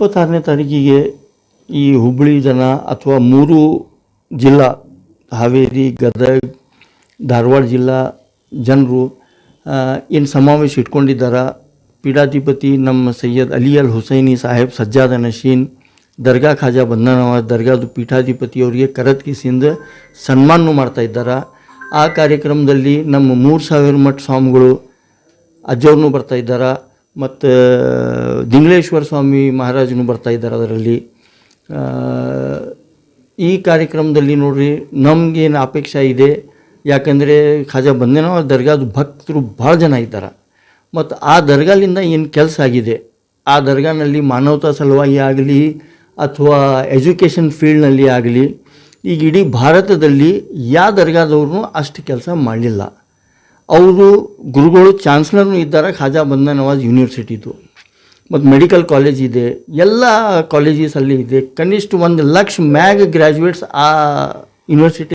ಇಪ್ಪತ್ತಾರನೇ ತಾರೀಕಿಗೆ ಈ ಹುಬ್ಬಳ್ಳಿ ಜನ ಅಥವಾ ಮೂರು ಜಿಲ್ಲಾ, ಹಾವೇರಿ, ಗದಗ, ಧಾರವಾಡ ಜಿಲ್ಲಾ ಜನರು ಏನು ಸಮಾವೇಶ ಇಟ್ಕೊಂಡಿದ್ದಾರೆ? ಪೀಠಾಧಿಪತಿ ನಮ್ಮ ಸೈಯದ್ ಅಲಿ ಅಲ್ ಹುಸೈನಿ ಸಾಹೇಬ್, ಸಜ್ಜಾದ ನಶೀನ್, ದರ್ಗಾ ಖಾಜಾ ಬಂಧನವಾದ ದರ್ಗಾದು ಪೀಠಾಧಿಪತಿಯವರಿಗೆ ಕರತ್ಕಿಸಿಂದ ಸನ್ಮಾನ ಮಾಡ್ತಾ ಇದ್ದಾರೆ. ಆ ಕಾರ್ಯಕ್ರಮದಲ್ಲಿ ನಮ್ಮ ಮೂರು ಸಾವಿರ ಮಠ ಸ್ವಾಮಿಗಳು ಅಜ್ಜವ್ರನ್ನೂ ಬರ್ತಾ ಇದ್ದಾರೆ. ಮತ್ತು ದಿಂಗ್ಲೇಶ್ವರ ಸ್ವಾಮಿ ಮಹಾರಾಜನು ಬರ್ತಾ ಇದ್ದಾರೆ ಅದರಲ್ಲಿ. ಈ ಕಾರ್ಯಕ್ರಮದಲ್ಲಿ ನೋಡಿರಿ ನಮಗೇನು ಅಪೇಕ್ಷೆ ಇದೆ? ಯಾಕಂದರೆ, ಖಾಜಾ ಬಂದೇನೋ ದರ್ಗಾದ ಭಕ್ತರು ಭಾಳ ಜನ ಇದ್ದಾರೆ. ಮತ್ತು ಆ ದರ್ಗಾಲಿಂದ ಏನು ಕೆಲಸ ಆಗಿದೆ? ಆ ದರ್ಗಾನಲ್ಲಿ ಮಾನವತಾ ಸಲುವಾಗಿ ಆಗಲಿ, ಅಥವಾ ಎಜುಕೇಷನ್ ಫೀಲ್ಡ್ನಲ್ಲಿ ಆಗಲಿ, ಈಗ ಇಡೀ ಭಾರತದಲ್ಲಿ ಯಾವ ದರ್ಗಾದವ್ರೂ ಅಷ್ಟು ಕೆಲಸ ಮಾಡಲಿಲ್ಲ. ಅವರು ಗುರುಗಳು ಚಾನ್ಸ್ಲರ್ನು ಇದ್ದಾರೆ. ಖಾಜಾ ಬಂದ ನವಾಜ್ ಯೂನಿವರ್ಸಿಟಿದು. ಮತ್ತು ಮೆಡಿಕಲ್ ಕಾಲೇಜ್ ಇದೆ. ಎಲ್ಲ ಕಾಲೇಜಸ್ ಅಲ್ಲಿ ಇದೆ. ಕನಿಷ್ಠ ಒಂದು ಲಕ್ಷ ಮ್ಯಾಗ್ ಗ್ರ್ಯಾಜುಯೇಟ್ಸ್ ಆ ಯೂನಿವರ್ಸಿಟಿ